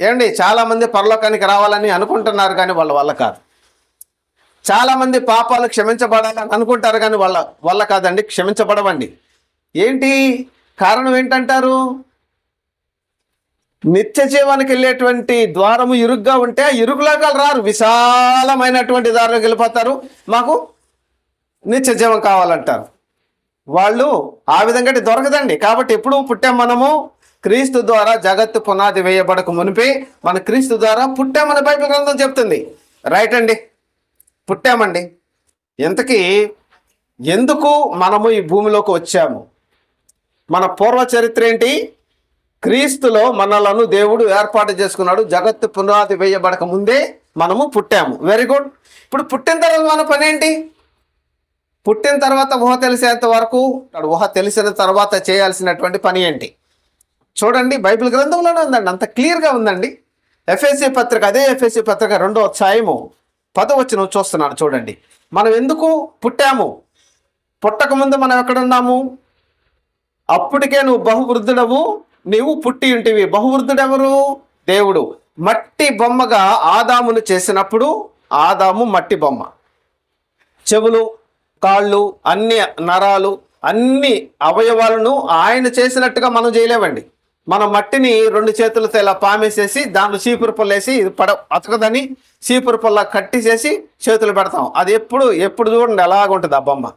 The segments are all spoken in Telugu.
ఏమండి చాలామంది పరలోకానికి రావాలని అనుకుంటున్నారు కానీ వాళ్ళ వల్ల కాదు. చాలామంది పాపాలు క్షమించబడాలని అనుకుంటారు కానీ వాళ్ళ వల్ల కాదండి క్షమించబడవండి. ఏంటి? కారణం ఏంటంటారు? నిత్య జీవానికి వెళ్ళేటువంటి ద్వారము ఇరుగ్గా ఉంటే ఆ ఇరుగులాగా రారు విశాలమైనటువంటి దారిలోకి వెళ్ళిపోతారు. మాకు నిత్య జీవం కావాలంటారు. వాళ్ళు ఆ విధంగా దొరకదండి. కాబట్టి ఎప్పుడు పుట్టాం మనము క్రీస్తు ద్వారా జగత్తు పునాది వేయబడక మునిపే మన క్రీస్తు ద్వారా పుట్టామని బైబిల్ గ్రంథం చెప్తుంది. రైట్ అండి? పుట్టామండి. ఇంతకీ ఎందుకు మనము ఈ భూమిలోకి వచ్చాము? మన పూర్వ చరిత్ర ఏంటి? క్రీస్తులో మనలను దేవుడు ఏర్పాటు చేసుకున్నాడు. జగత్తు పునాది వేయబడక ముందే మనము పుట్టాము. వెరీ గుడ్ ఇప్పుడు పుట్టిన తర్వాత మన పని ఏంటి? పుట్టిన తర్వాత ఊహ తెలిసేంత వరకు ఊహ తెలిసిన తర్వాత చేయాల్సినటువంటి పని ఏంటి? చూడండి బైబిల్ గ్రంథంలోనే ఉందండి అంత క్లియర్గా ఉందండి. ఎఫ్ఎస్సి పత్రిక అదే ఎఫ్ఎస్సి పత్రిక రెండో అధ్యాయము పదవచనం చూస్తున్నాను చూడండి. మనం ఎందుకు పుట్టాము? పుట్టకముందు మనం ఎక్కడున్నాము? అప్పటికే నువ్వు బహువృద్ధుడవు నీవు పుట్టి ఉంటివి. బహువృద్ధుడెవరు? దేవుడు. మట్టి బొమ్మగా ఆదామును చేసినప్పుడు ఆదాము మట్టి బొమ్మ. చెవులు కాళ్ళు అన్ని నరాలు అన్ని అవయవాలను ఆయన చేసినట్టుగా మనం చేయలేమండి. మన మట్టిని రెండు చేతులతో ఇలా పామేసేసి దాంట్లో చీపురు పుల్లేసి ఇది పడ అతకదని చీపురు పుల్ల కట్టిసేసి చేతులు పెడతాం. అది ఎప్పుడు ఎప్పుడు చూడండి ఎలాగుంటుంది ఆ బొమ్మ.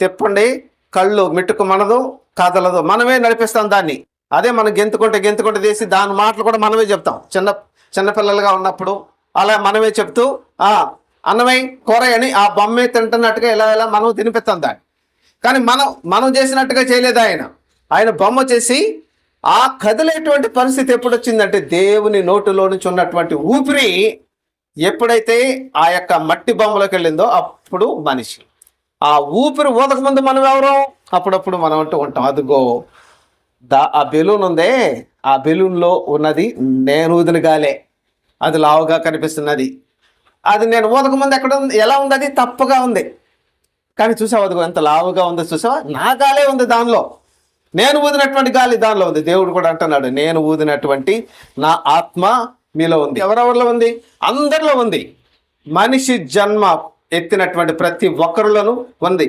తిప్పండి కళ్ళు మిట్టుకు మనదు కదలదు. మనమే నడిపిస్తాం దాన్ని. అదే మనం గెంతుకుంటే గెంతుకుంటే తీసి దాని మాటలు కూడా మనమే చెప్తాం. చిన్న చిన్నపిల్లలుగా ఉన్నప్పుడు అలా మనమే చెప్తూ ఆ అన్నమై కూరయని ఆ బొమ్మే తింటున్నట్టుగా ఇలా ఇలా మనం తినిపిస్తాం దాన్ని. కానీ మనం మనం చేసినట్టుగా చేయలేదు ఆయన. ఆయన బొమ్మ చేసి ఆ కదిలేటువంటి పరిస్థితి ఎప్పుడు వచ్చిందంటే దేవుని నోటిలో నుంచి ఉన్నటువంటి ఊపిరి ఎప్పుడైతే ఆ యొక్క మట్టి బొమ్మలోకి వెళ్ళిందో అప్పుడు మనిషి. ఆ ఊపిరి ఊదక ముందు మనం ఎవరు? అప్పుడప్పుడు మనం అంటూ ఉంటాం అదిగో దా ఆ బెలూన్ ఉందే ఆ బెలూన్లో ఉన్నది నేను ఊదిన గాలే. అది లావుగా కనిపిస్తున్నది. అది నేను ఊదక ముందు ఎక్కడ ఉంది? ఎలా ఉంది? అది తప్పుగా ఉంది. కానీ చూసావు అదిగో ఎంత లావుగా ఉందో చూసావా? నా గాలే ఉంది దానిలో. నేను ఊదినటువంటి గాలి దానిలో ఉంది. దేవుడు కూడా అంటున్నాడు నేను ఊదినటువంటి నా ఆత్మ మీలో ఉంది. ఎవరెవరిలో ఉంది? అందరిలో ఉంది. మనిషి జన్మ ఎత్తినటువంటి ప్రతి ఒక్కరిలోనూ ఉంది.